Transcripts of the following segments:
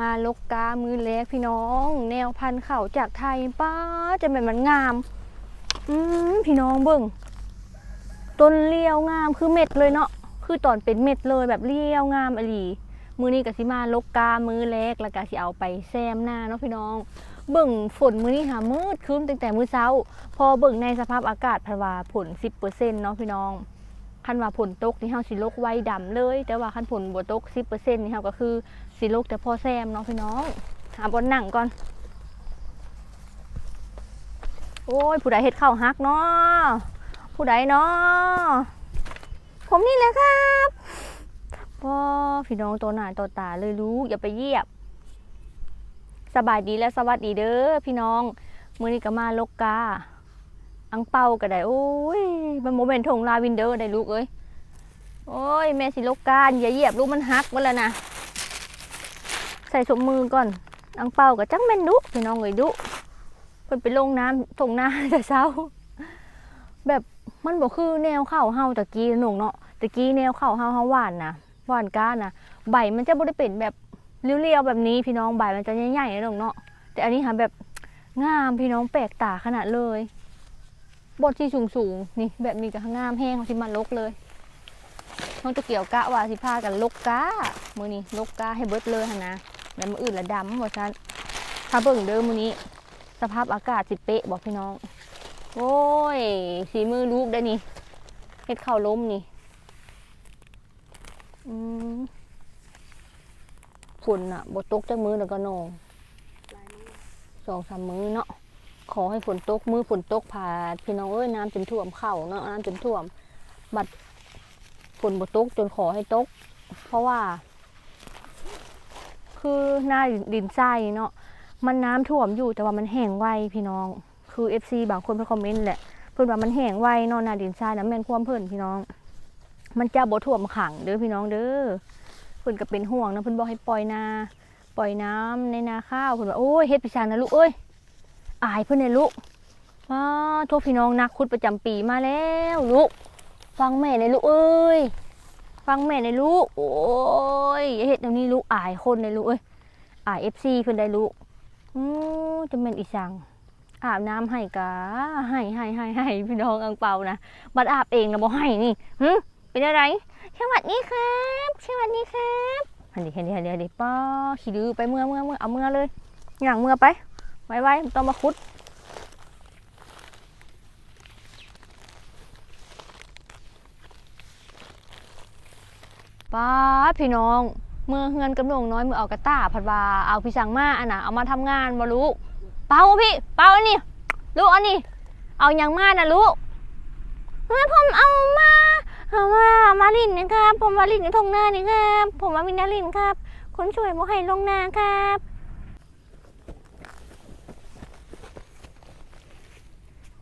มาลกกา มือเล็กพี่น้อง แนวพันเข่าจากไทยป้าจะเป็นมันงาม อืมพี่น้องเบิ่ง ต้นเลี้ยวงามคือเม็ดเลยเนาะ คือตอนเป็นเม็ดเลยแบบเลี้ยวงามอหลีมือนี้ก็สิมาลกกา มือเล็กแล้วก็สิเอาไปแซมหน้าเนาะพี่น้อง เบิ่งฝนมือนี้หามืดครึ้มตั้งแต่มือเช้า พอเบิ่งในสภาพอากาศพันว่าผล10%เนาะพี่น้องคันว่าผลตกนี่เฮาสิลกไว้ดำเลย แต่ว่าคันผลบ่ตก10%นี่เฮาก็คือ สิลูกแต่พอแซมเนาะพี่น้องหาบนหนังก่อน โอ้ย ผู้ใดเฮ็ดข้าวฮักเนาะผู้ใดเนาะผมนี่แหละครับพ่อพี่น้องตัวหนาตัวตาเลยรู้อย่าไปเยียบ สบายดีและสวัสดีเด้อพี่น้องมือนี้ก็มาลกกาอังเปาก็ได้ โอ้ยมันโมเมนทงลาวินเดอร์ได้ลูกเอ้ยโอ้ยแม่สิลกกาอย่าเยียบลูกมันฮักหมาแล้วนะ ใส่สมมือก่อนอังเปากับจังแม่นดุพี่น้องเอ้ยดุเพิ่นไปลงน้ำทงหน้าแต่เช้า แบบมันบ่คือแนวข้าวเฮาตะกี้หนุ่งเนาะตะกี้แนวข้าวเฮาเฮาหวานนะหวานก้านะใบมันจะบ่ได้เป็นแบบเรียวๆแบบนี้พี่น้องใบมันจะใหญ่ๆนะหนุ่งเนาะแต่อันนี้หาแบบงามพี่น้องแปลกตาขนาดเลยบทที่สูงๆนี่แบบนี้ก็งามแห้งที่มันลกเลยน้องตะเกี่ยวกะว่าสิพากันลกกามื้อนี้ลกกาให้เบิดเลยนะ แล้วมืออื่นละดำว่าฉันถ้าเบิ่งเด้อมื้อนี้ สภาพอากาศสิเป๊ะบอกพี่น้อง โอ้ยสีมือลูกได้นี่เฮ็ดข้าวล้มนี่ฝนอะบตกจากมือแล้วก็นองสองสามมือเนาะขอให้ฝนตกมือฝนตกผ่าพี่น้องเอ้ยน้ำจนท่วมเข่าเนาะน้ำจนท่วม บัดฝนบตกจนขอให้ตก เพราะว่า คือหน้าดินทรายเนาะมันน้ำท่วมอยู่แต่ว่ามันแห้งไวพี่น้อง คือ FC บางคนเพิ่นคอมเมนต์แหละเพิ่นว่ามันแห้งไวเนาะหน้าดินทรายนะแม่นความเพิ่นพี่น้อง มันจะบ่ท่วมขังเด้อพี่น้องเด้อเพิ่นก็เป็นห่วงนะเพิ่นบอกให้ปล่อยนาปล่อยน้ำในนาข้าวเพิ่นว่าโอ้ยเฮ็ดพิชานะลูกเอ้ยอายเพิ่นเนี่ยลูกว้าโทษพี่น้องนักขุดประจำปีมาแล้วลูกฟังแม่เลยลูกเอ้ย ฟังแม่ในลูก โอ้ยอเฮ็ดแนวนี้ลูกอายคนในลูกเอ้ยอายเอฟซีเพิ่นได้ลูกอือจะเป็นอีสังอาบน้ำให้กะให้ให้ให้ให้พี่น้องอังเปานะบัดอาบเองนะบ่ให้นี่หึเป็นอะไรสวัสดีครับสวัสดีครับหันดิหันดิหันดิหันดิป้าขี้ดื้อไปเมื่อเมื่อเมื่อเอาเมื่อเลยอย่างเมื่อไปไว้ไว้ไม่ต้องมาคุด ป้าดพี่น้อง เมื่อเฮือนกำนงน้อยมือเอากระต้าผัดว่าเอาพี่สังมาอันน่ะเอามาทำงานมาลูกเปาพี่ เปาอันนี้ลูกอันนี้เอาอย่างมานะลูกเฮ้ยผมเอามาเอามาเอามาลินนะครับ ผมมาลินในทงนานี่ครับ ผมมาวินาลินครับ คนช่วยบอกให้ลงนาครับ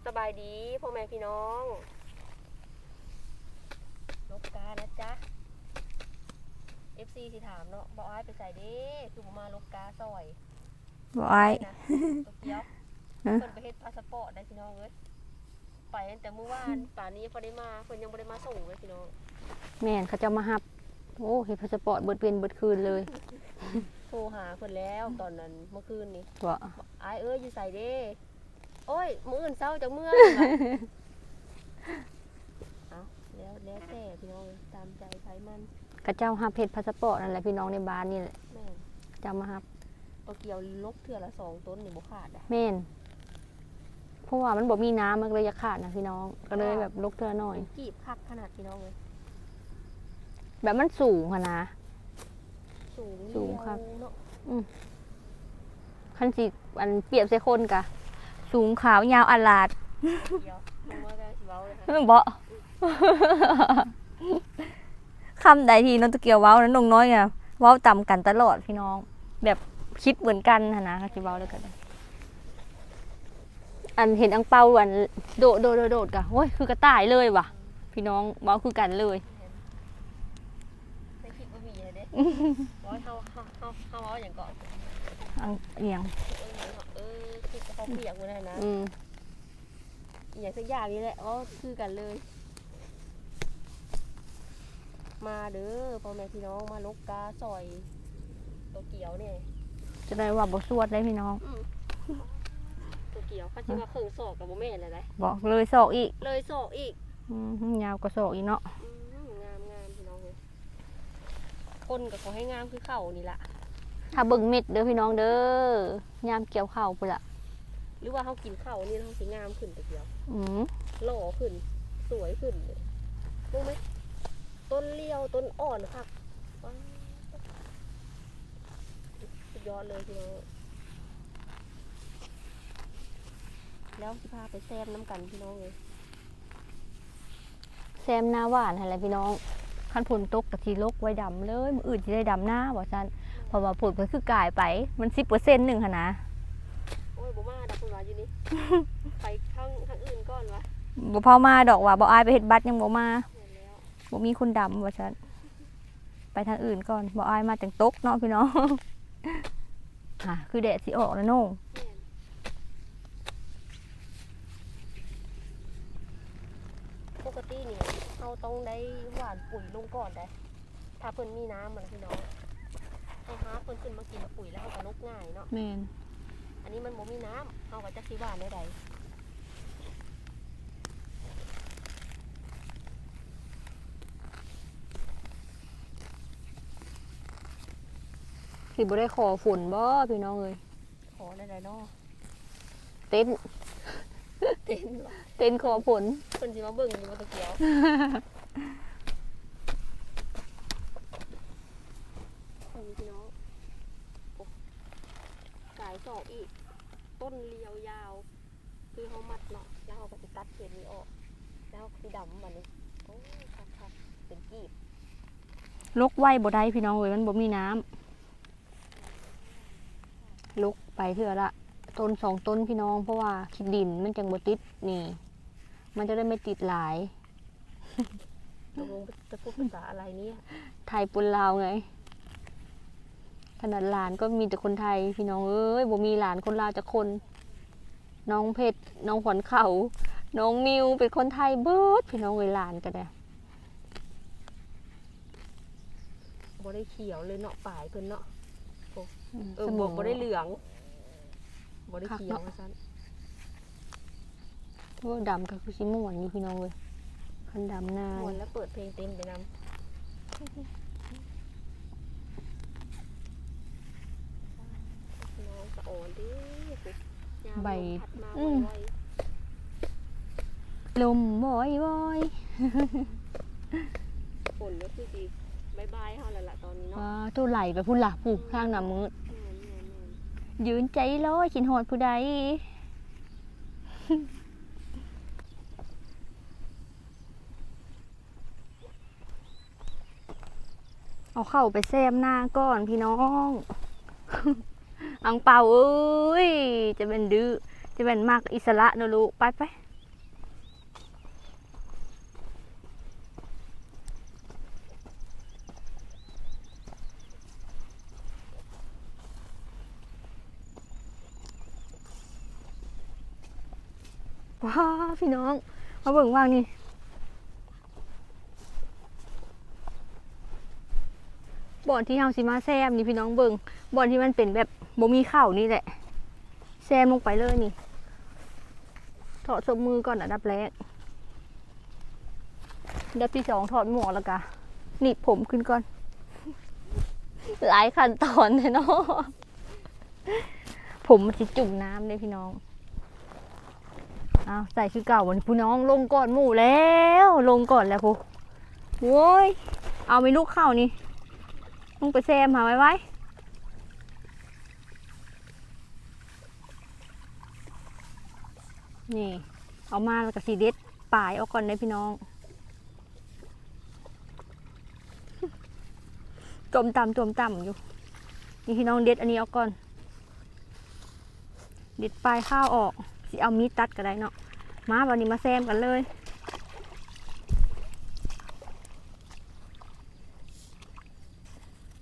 สบายดีพ่อแม่พี่น้อง นกกานะจ๊ะ FC สิถามเนาะบอกอ้ายไปใส่เด้คือผมมาลกกาซอยบไอ้นะตัวเกียวฮะเพิ่นไปเฮ็ดพาสปอร์ตได้พี่น้องเอ้ยไปตั้งแต่เมื่อวานป่านนี้พอได้มาเพิ่นยังบ่ได้มาส่งเลยพี่น้องแม่นเขาจะมาหับ โอ้เฮ็ดพาสปอร์ตเบิดเป็นเบิดคืนเลยโทรหาเพิ่นแล้วตอนนั้นเมื่อคืนนี้ว่าอ้ายเอ้ยอยู่ใส่เด้โอ้ยมื้ออื่นเช้าจังเมื่อเอาแล้วแล้วแต่พี่น้องตามใจไผมัน เขาเจ้าหับเฮ็ดพาสปอร์ตนั่นแหละพี่น้องในบ้านนี่แหละแม่นเจ้ามาหับตัวเกียวลกเทื่อละสองต้นนี่บ่ขาดอะแม่นเพราะว่ามันบอกมีน้ำมันเลยอยากขาดนะพี่น้อง ก็เลยแบบลกเธอหน่อยเป็นกีบคักขนาดพี่น้องเลยแบบมันสูงค่ะนะ สูงสูงครับเดียวเนาะคันสิอันเปรียบใส่คนกะ สูงขาวยาวอลาดเดียวลงมาก็สิเว้าเลยค่ะ เบา คำใดทีน้องตะเกียวเว้านั้นนงน้อยอะเว้าต่ำกันตลอดพี่น้อง แบบคิดเหมือนกันนะนะคิดเว้าด้วยกัน อันเห็นอังเปาอันโดดโดดโดดโดดกะโอ้ยคือกระต่ายเลยว่ะ พี่น้องเว้าคือกันเลยในคลิปบ่มีเลยเด้ว่าเฮาเฮาเฮาเฮาเว้าอย่างก่อนอังเอียงเออเนาะเออคลิปเขาเปียกบ่ได้นะอืมอหย่างสักอย่างนี้แหละอ๋อคือกันเลย มาเด้อพ่อแม่พี่น้องมาลกกาซอยตัวเกียวเนี่ยจะได้ว่าบ่สวดได้พี่น้องอืมตัวเกี่ยวเขาชื่อว่าเครื่องศอกกับโมเม่อะไรได้บอกเลยศอกอีกเลยศอกอีกอืมยาวกว่าศอกอีกเนาะอืมงามงามพี่น้องเลยคนก็ขอให้งามคือเข่านี่ละถ้าเบิ่งเม็ดเด้อพี่น้องเด้อยามเกี่ยวข้าวพุ่นละหรือว่าเขากินเข่านี่เขาสิงามขึ้นตัวเกี่ยว อืมหล่อขึ้น สวยขึ้นเลยรู้ไหม ต้นเลี้ยวต้นอ่อนครับว้าวสุดยอดเลยพี่น้องแล้วสิพาไปแซมน้ำกันพี่น้องเลยแซมหน้าหวานอะไรพี่น้องคันผลตกกะทีลกไว้ดำเลยมืออื่นจะได้ดำหน้าบ่ซันเพราะว่าผลมันคือกลายไป มันสิบเปอร์เซ็นต์หนึ่งค่ะนะโอ้ยบ่มาดับคุณวาอยู่นี่ไปข้างข้างอื่นก่อนวะบ่พอมาดอกว่าบ่อายไปเฮ็ดบัตรยังบ่มาเห็นแล้ว บ่มีคนดำว่าซันไปทางอื่นก่อนบ่อายมาจังตกเนาะพี่น้องอะคือแดดสิออกแล้วโน่แม่นปกตินี่เราต้องได้หวานปุ๋ยลงก่อนได้ถ้าเพิ่นมีน้ำมันพี่น้องเอาหาเพิ่นขึ้นมากินปุ๋ยแล้วเขาก็ลกง่ายเนาะแม่นอันนี้มันบ่มีน้ำเขาก็จะสิหวานได้ใด สิบ่ได้ขอฝนบ่พี่น้องเอ้ยขอได้ใดเนาะเต้นเต็มหรอเต้นขอฝนเพิ่นสิมาเบิ่งอยู่ว่าตะเกียวอืมพี่น้องโอ้สายสอกอีก ต้นเลียวยาว คือเขามัดเนาะแล้วเขาก็สิตัดเศษนี้ออก แล้วเขาก็สิดำมันนี่โอ้ยครับๆเป็นกีบลกไว้บ่ได้พี่น้องเอ้ยมันบ่มีน้ำ ลกไปเถื่อละต้นสองต้นพี่น้องเพราะว่าคิดดินมันจังบ่ติดนี่ มันจะได้ไม่ติดหลายตกลงจะพูดภาษาอะไรเนี่ย ไทยปุนลาวไง ขนาดหลานก็มีแต่คนไทยพี่น้องเอ้ยบ่มีหลานคนลาวจะคน น้องเพชรน้องขวัญเขา น้องมิวเป็นคนไทยเบิดพี่น้องเอ้ยหลานกันเด้อบ่ได้เขียวเลยเนาะปลายเพิ่นเนาะม เออสบมออกงบ่ได้เหลืองบ่ได้คักเขียวเนาะว่าซั่นโอ้ดำก็คือสิม่วนอยู่พี่น้องเอ้ยคันดำหน้าม่วนแล้วเปิดเพลงเต็มไปนำน้องสะอ่อนดิยามลมพัดมาไวลมบ่อยบ่อยๆฝนก็คือสิ บายบายเฮาแล้วล่ะตอนนี้เนาะว้าตัวไหลไปพุ่นล่ะผู้ทางน้ำมืดแม่นๆๆยืนใจลอยขินหอดผู้ใดเอาเข้าไปแซมหน้าก่อนพี่น้อง อังเปาเอ้ย จะเป็นดื้อจะเป็นมากอิสระเนอะลูกไปไป ว้าพี่น้อง มาเบิ่งว่างนี่บ่อนที่เฮาสิมาแซมนี่พี่น้องเบิ่งบ่อนที่มันเป็นแบบบ่มีข้าวนี่แหละ แซมลงไปเลยนี่ถอดสมมือก่อนอันดับแรกอันดับที่สองถอดหมวกแล้วกะหนีบผมขึ้นก่อน หลายขั้นตอนเลยเนาะผมมันสิจุ่มน้ำเลยพี่น้อง อาใส่คือเก่าวันพี่น้องลงก่อนหมู่แล้ว ลงก่อนแล้วพูโว้ยเอาไม่ลูกเข้านี่มึงไปแซมหาไว้ไว้นี่ เอามาแล้วก็สีเด็ดป่ายเอาก่อนเลยพี่น้องจมต่ำจมต่ำอยู่ นี่พี่น้องเด็ดอันนี้เอาก่อน เด็ดปลายข้าวออก สิเอามีดตัดก็ได้เนาะมาวันนี้มาแซมกันเลย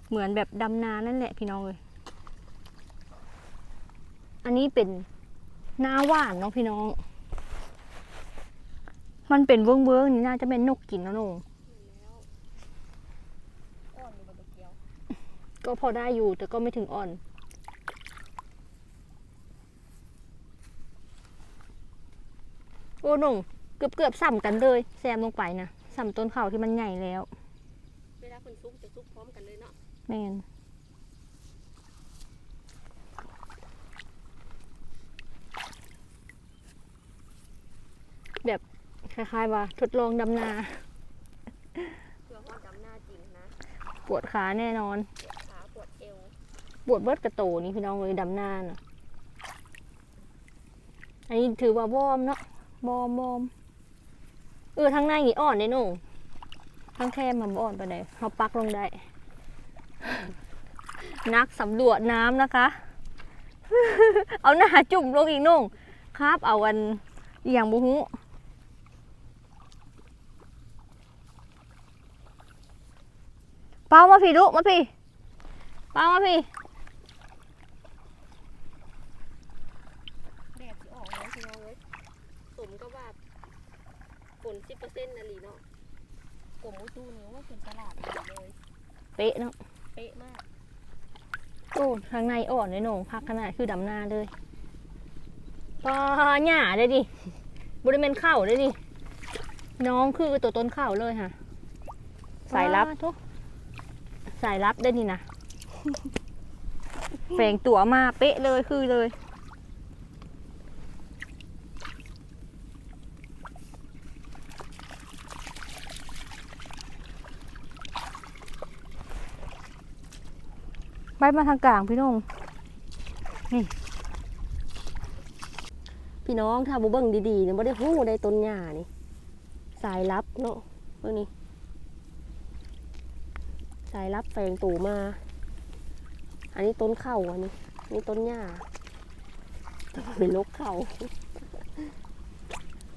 เหมือนแบบดำนานั่นแหละพี่น้องเลย อันนี้เป็นหน้าหว่านเนาะพี่น้อง มันเป็นเวิ้งเวิ้งๆนี่น่าจะเป็นนกกินนะหนูก็พอได้อยู่แต่ก็ไม่ถึงอ่อน โอ้หนุ่งเกือบเกือบซ้ำกันเลยแซมลงไปนะซ้ำต้นเข่าที่มันใหญ่แล้ว เวลาเพิ่นซุกจะซุกพร้อมกันเลยเนาะแมนแบบคล้ายๆว่าทดลองดำนาเพื่อว่าดำหน้าจริงนะ ปวดขาแน่นอน ปวดขาปวดเอว ปวดเบิดกระโตนี่พี่น้องเลยดำนาน่ะอันนี้ถือว่าวอร์มเนาะ บอมบอมเออทางในนี่อ่อนได้หนูทางแคมมันบอ่อนไปไหนเขาปักลงได้ นักสำรวจน้ำนะคะ เอาหน้าจุ่มลงอีกนุ่งครับเอาวันอย่างบุหุเป้ามาพี่ลูกมาพี่เป้ามาพี่ แดดสิออกแล้วพี่น้องเอ้ยสมก็ว่าฝ นสิบเปอร์เซ็นต์นะลีเนาะผมมุตูนิ้วว่าเป็นตลาดดีเลยเป๊ะเนาะเป๊ะมากโอ้ทางในอ่อนเลยหนูพักขนาดคือดำนาเลยปลาหญ้าได้ดิบริเวณเข่าได้ดิน้องคือตัวต้นเข่าเลยค่ะสายลับทุกสายลับได้นี่นะแฝงตัวมาเป๊ะเลยคือเลย มาทางกลางพี่น้องพี่น้องถ้าบุเบิ้งดีๆเนี่ยไม่ได้หู้ได้ต้นหญ้านี่ สายลับเนาะเบิ่งนี่ สายลับแฝงตู่มา อันนี้ต้นเข่าอันนี้นี่ต้นหญ้าแต่ว่าเป็นลกเข่า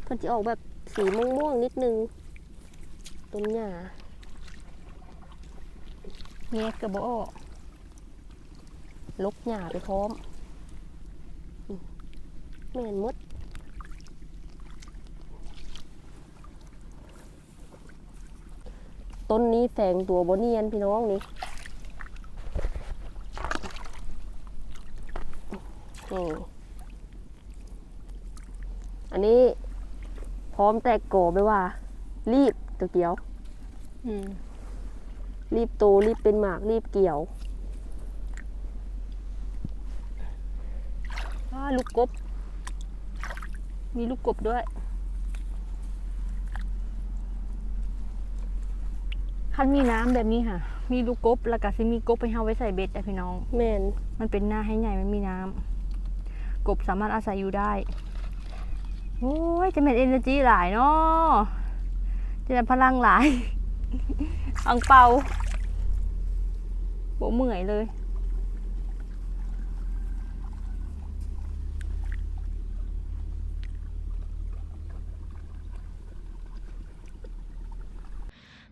เพิ่นจะออกแบบสีม่วงๆนิดนึง ต้นหญ้าเงี้ยกระบอก ลกหญ้าไปพร้อมอืมแม่นหมดต้นนี้แฝงตัวบเนียนพี่น้องนี่นี่อันนี้พร้อมแตกโกไปว่า รีบตัวเกี่ยวอืมรีบโตรีบเป็นหมากรีบเกี่ยว อ่า ลูกกบ มีลูกกบด้วย คันมีน้ำแบบนี้ค่ะ มีลูกกบ แล้วก็สิมีกบไปเฮาไว้ใส่เบ็ดอะพี่น้อง แม่นมันเป็นหน้าให้ใหญ่มันมีน้ำ กบสามารถอาศัยอยู่ได้ โอ้ย จะเป็นเอเนอร์จีหลายเนาะจะเป็นพลังหลาย อังเปาโบเมื่อยเลย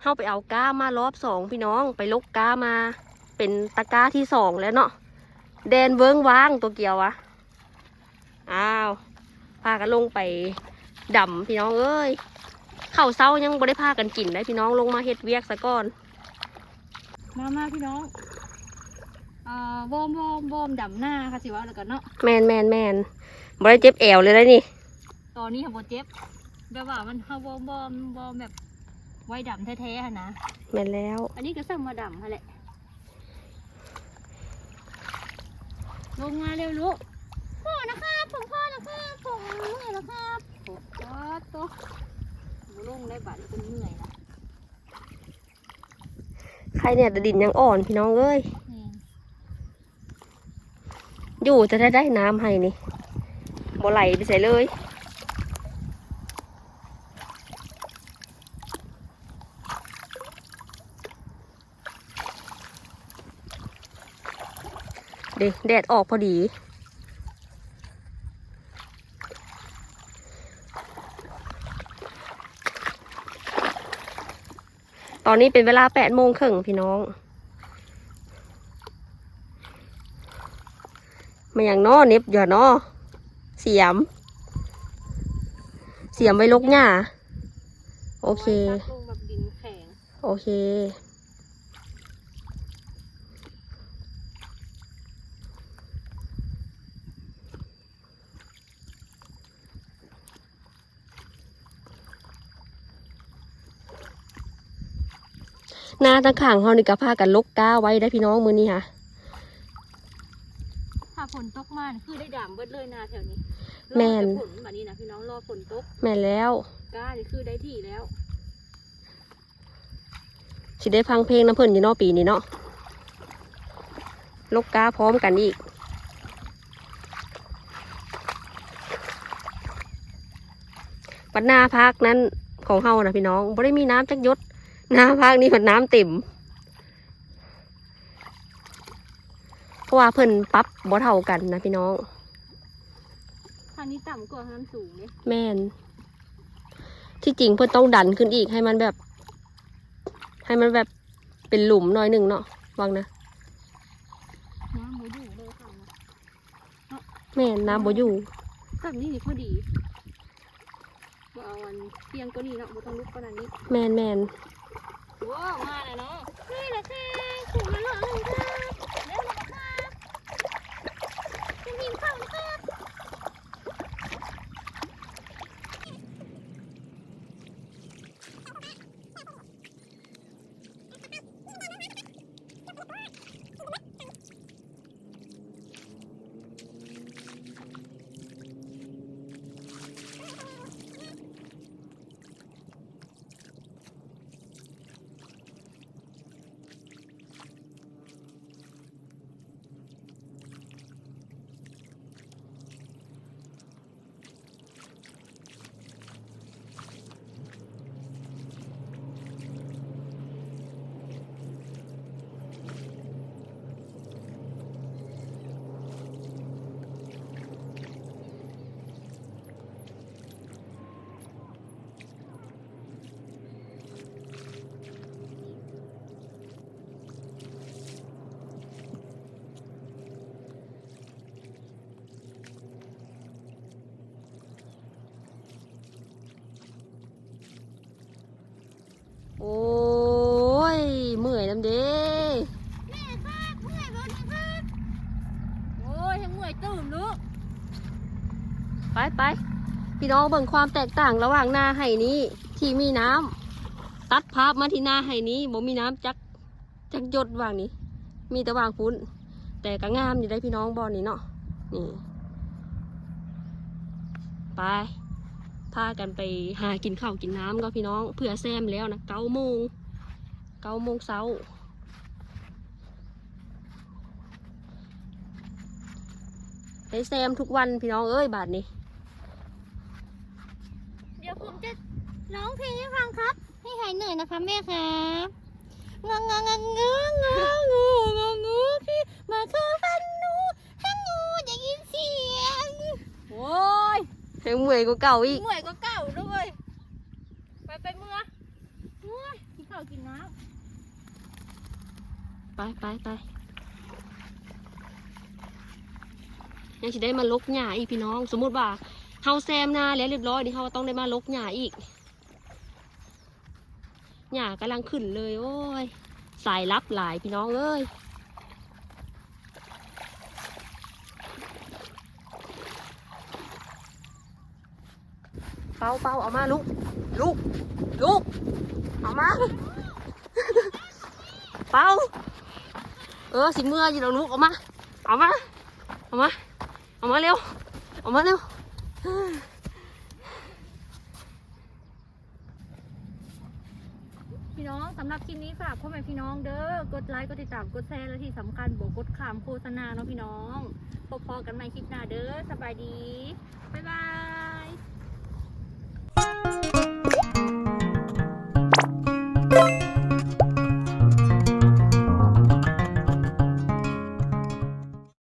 เฮาไปเอาก้ามารอบสองพี่น้องไปลกก้ามา เป็นตะกร้าที่สองแล้วเนาะแดนเวิ้งว้างตัวเกี่ยววะอ้าวพากันลงไปดำพี่น้องเอ้ยข้าวเศร้ายังบ่ได้พากันกินได้พี่น้องลงมาเฮ็ดเวียกซะก่อนมามาพี่น้องเอ่อวอร์มวอร์มวอร์มดำหน้าค่ะสิว่าแล้วกันเนาะแมนแมนแมนบ่ได้เจ็บแอวเลยนะนี่ตอนนี้ค่ะโบเจ็บแบบว่ามันเฮาวอร์มวอร์มวอร์มแบบ ไว้ดำแท้ๆค่ะนะ แมนแล้ว อันนี้ก็สั่งมาดำค่ะแหละ ลงมาเร็วลูกพ่อนะครับผมพ่อนะครับผมเหนื่อยแล้วครับโอ้โหตัวลงได้บัตรเป็นเหนื่อยละใครเนี่ยแต่ดินยังอ่อนพี่น้องเอ้ย นี่อยู่จะได้ได้น้ำให้นี่บ่ไหลไปใส่เลย ด็แดดออกพอดีตอนนี้เป็นเวลาแปดโมงครึ่งพี่น้อง มาอย่างนอเน็บอย่านอเสียม เสียมไว้ลกหญ้า โอเคไว้ซักลงแบบดินแข็งโอเคาทั้งข้างเฮานี่ก็พากันลกก้าไว้ได้พี่น้องมื้อนี้ค่ะถ้าฝนตกมานี่คือได้ด่างเบิดเลยนาแถวนี้แม่นรอแต่ฝนแบบนี้นะพี่น้องรอฝนตกแม่นแล้วกล้านี่คือได้ที่แล้วสิได้ฟังเพลงน้ำเพิ่นอยู่เนาะปีนี้เนาะลกก้าพร้อมกันอีกปัดหน้าพักนั้นของเฮานะพี่น้องบ่ได้มีน้ำจักหยศ หน้าพักนี้ผัดน้ำเต็ม เพราะว่าเพิ่นปรับบ่เท่ากันนะพี่น้องทางนี้ต่ำกว่าทางนั้นสูงเนี่ยแม่น ที่จริงเพิ่นต้องดันขึ้นอีกให้มันแบบ ให้มันแบบเป็นหลุมหน่อยหนึ่งเนาะวังนะน้ำบ่อยู่เลยค่ะนะแม่นน้ำบ่อยู่แบบนี้นี่พอดีบ่เอาวันเพียงก็นี่เนาะบ่ต้องลุกขนาดนี้ แม่นแม่น ว้าวมาแล้วเนาะนี่แหละค่ะถูกแล้วค่ะเร็วแล้วค่ะจะกินข้าวนะคะ โอ้ยเมื่อยน้ำเด้ แม่ครับเมื่อยบ่นี่ครับโอ้ยทั้งเมื่อยตื่นลูก ไปไป พี่น้องเบิ่งความแตกต่างระหว่างนาไห่นี้ที่มีน้ำตัดภาพมาที่นาไห่นี้บ่มีน้ำจักจักหยดว่างนี้ มีแต่ว่างฟุ้น แต่ก็งามอยู่ได้พี่น้องบอลนี่เนาะนี่ไปพากันไปหากินข้าวกินน้ำก็พี่น้องเผื่อแซมแล้วนะเก้าโมงเก้าโมงเช้าไปแซมทุกวันพี่น้องเอ้ยบาทนี้ ผมจะร้องเพลงให้ฟังครับ ให้หายเหนื่อยนะคะแม่ครับงงงงงงงงงงงงพี่มาคือฟันหนูถ้างูอยายินเสียงโอ้ยเพลงเมื่อยกว่าเก่าอีกเมื่อยก็เก่าด้วย ไปไปเมื่อเมื่อยกินข้าวกินน้ำไปไปไปยังจะได้มาลกหญ้าอีกพี่น้อง สมมติว่า เฮาแซมนาแล้วเรียบร้อยนี่เฮาต้องได้มาลกหญ้าอีกหญ้ากำลังขึ้นเลยโอ้ยสายลับหลายพี่น้องเอ้ยเป่าเป่าเอามาลูกลูกลูกเอามาเป่าเออสิเมื่ออยู่แล้วลูกเอามาเอามาเอามาเอามาเร็วเอามาเร็ว พี่น้องสำหรับคลิปนี้ฝากพ่อแม่พี่น้องเด้อกดไลค์กดติดตามกดแชร์และที่สำคัญบอกกดขามโฆษณาเนาะพี่น้องพบพอกันใหม่คลิปหน้าเด้อสบายดี บ๊ายบาย